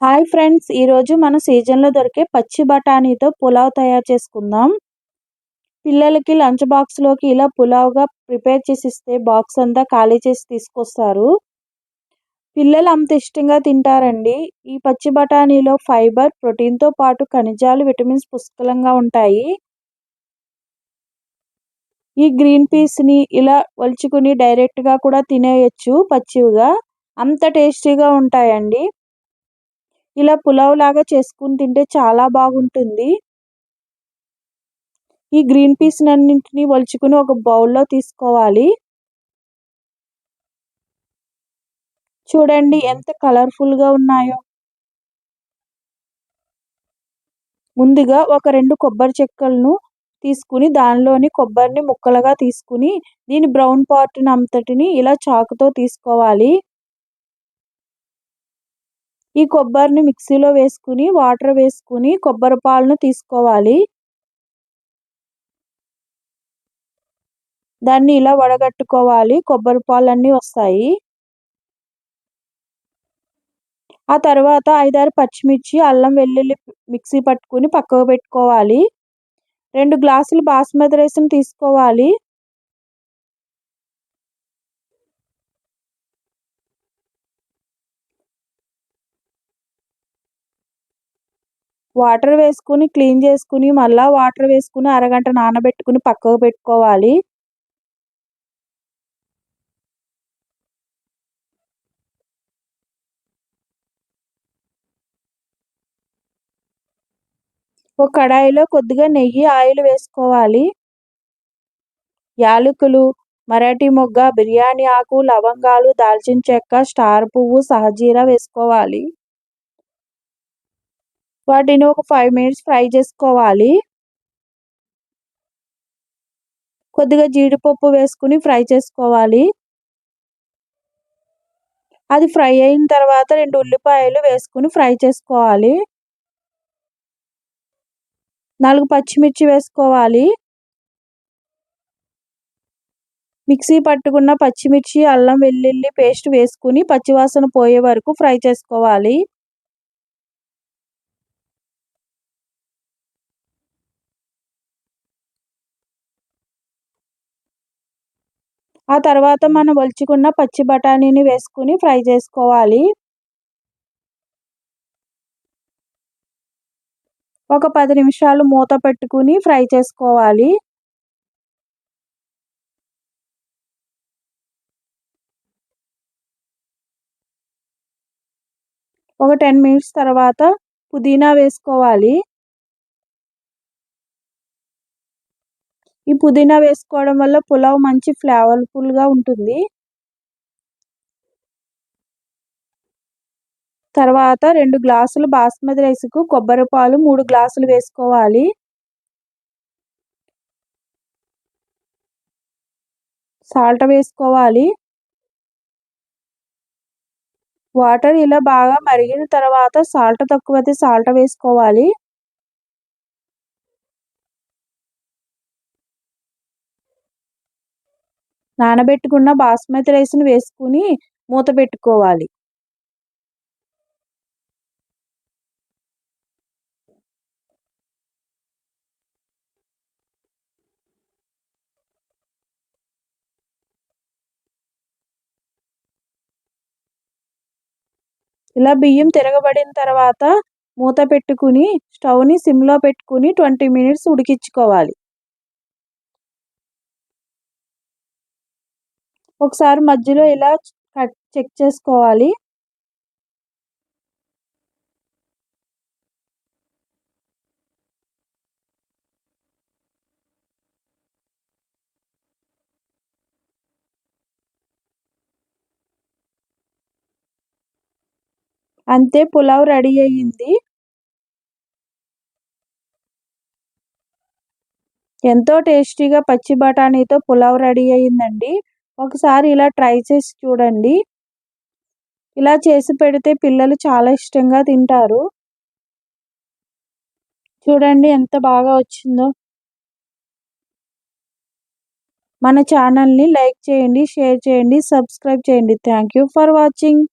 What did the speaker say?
Hi friends ఈరోజు మన సీజన్లో దొరికే పచ్చి బఠానీతో పులావ్ తయారు చేసుకుందాం. పిల్లలకి లంచ్ బాక్స్లోకి ఇలా పులావ్గా ప్రిపేర్ చేసి ఇస్తే బాక్స్ అంతా ఖాళీ చేసి తీసుకొస్తారు. పిల్లలు అంత ఇష్టంగా తింటారండి. ఈ పచ్చి బఠానీలో ఫైబర్ ప్రోటీన్తో పాటు ఖనిజాలు విటమిన్స్ పుష్కలంగా ఉంటాయి. ఈ గ్రీన్ పీస్ని ఇలా వలుచుకుని డైరెక్ట్గా కూడా తినేయచ్చు పచ్చివిగా. అంత టేస్టీగా ఉంటాయండి. ఇలా పులావ్ లాగా చేసుకుని తింటే చాలా బాగుంటుంది. ఈ గ్రీన్ పీస్ అన్నింటినీ వలుచుకుని ఒక బౌల్లో తీసుకోవాలి. చూడండి ఎంత కలర్ఫుల్గా ఉన్నాయో. ముందుగా ఒక రెండు కొబ్బరి చెక్కలను తీసుకుని దానిలోని కొబ్బరిని ముక్కలుగా తీసుకుని దీని బ్రౌన్ పార్ట్ని అంతటిని ఇలా చాకుతో తీసుకోవాలి. ఈ కొబ్బరిని మిక్సీలో వేసుకుని వాటర్ వేసుకుని కొబ్బరి పాలను తీసుకోవాలి. దాన్ని ఇలా వడగట్టుకోవాలి. కొబ్బరి పాలు అన్నీ వస్తాయి. ఆ తర్వాత ఐదారు పచ్చిమిర్చి అల్లం వెల్లుల్లి మిక్సీ పట్టుకుని పక్కకు పెట్టుకోవాలి. రెండు గ్లాసులు బాస్మతి రైస్ని తీసుకోవాలి. వాటర్ వేసుకుని క్లీన్ చేసుకుని మళ్ళీ వాటర్ వేసుకుని అరగంట నానబెట్టుకుని పక్కకు పెట్టుకోవాలి. ఒక కడాయిలో కొద్దిగా నెయ్యి ఆయిల్ వేసుకోవాలి. యాలకులు మరాఠీ మొగ్గ బిర్యానీ ఆకు లవంగాలు దాల్చిన చెక్క స్టార్ పువ్వు సహజీరా వేసుకోవాలి. వాటిని ఒక ఫైవ్ మినిట్స్ ఫ్రై చేసుకోవాలి. కొద్దిగా జీడిపప్పు వేసుకుని ఫ్రై చేసుకోవాలి. అది ఫ్రై అయిన తర్వాత రెండు ఉల్లిపాయలు వేసుకుని ఫ్రై చేసుకోవాలి. నాలుగు పచ్చిమిర్చి వేసుకోవాలి. మిక్సీ పట్టుకున్న పచ్చిమిర్చి అల్లం వెల్లుల్లి పేస్ట్ వేసుకుని పచ్చివాసన పోయే వరకు ఫ్రై చేసుకోవాలి. ఆ తర్వాత మనం వలుచుకున్న పచ్చి బఠానీని వేసుకుని ఫ్రై చేసుకోవాలి. ఒక పది నిమిషాలు మూత పెట్టుకుని ఫ్రై చేసుకోవాలి. ఒక టెన్ మినిట్స్ తర్వాత పుదీనా వేసుకోవాలి. ఈ పుదీనా వేసుకోవడం వల్ల పులావ్ మంచి ఫ్లేవర్ఫుల్గా ఉంటుంది. తర్వాత రెండు గ్లాసులు బాస్మతి రైస్కు కొబ్బరి పాలు మూడు గ్లాసులు వేసుకోవాలి. సాల్ట్ వేసుకోవాలి. వాటర్ ఇలా బాగా మరిగిన తర్వాత సాల్ట్ తక్కువైతే సాల్ట్ వేసుకోవాలి. నానబెట్టుకున్న బాస్మతి రైస్ని వేసుకుని మూత పెట్టుకోవాలి. ఇలా బియ్యం తిరగబడిన తర్వాత మూత పెట్టుకుని స్టవ్ని సిమ్లో పెట్టుకుని ట్వంటీ మినిట్స్ ఉడికించుకోవాలి. ఒకసారి మధ్యలో ఇలా కట్ చెక్ చేసుకోవాలి. అంతే పులావ్ రెడీ అయ్యింది. ఎంతో టేస్టీగా పచ్చి బఠానీతో పులావ్ రెడీ అయ్యిందండి. ఒకసారి ఇలా ట్రై చేసి చూడండి. ఇలా చేసి పెడితే పిల్లలు చాలా ఇష్టంగా తింటారు. చూడండి ఎంత బాగా వచ్చిందో. మన ఛానల్ని లైక్ చేయండి షేర్ చేయండి సబ్స్క్రైబ్ చేయండి. Thank you for watching.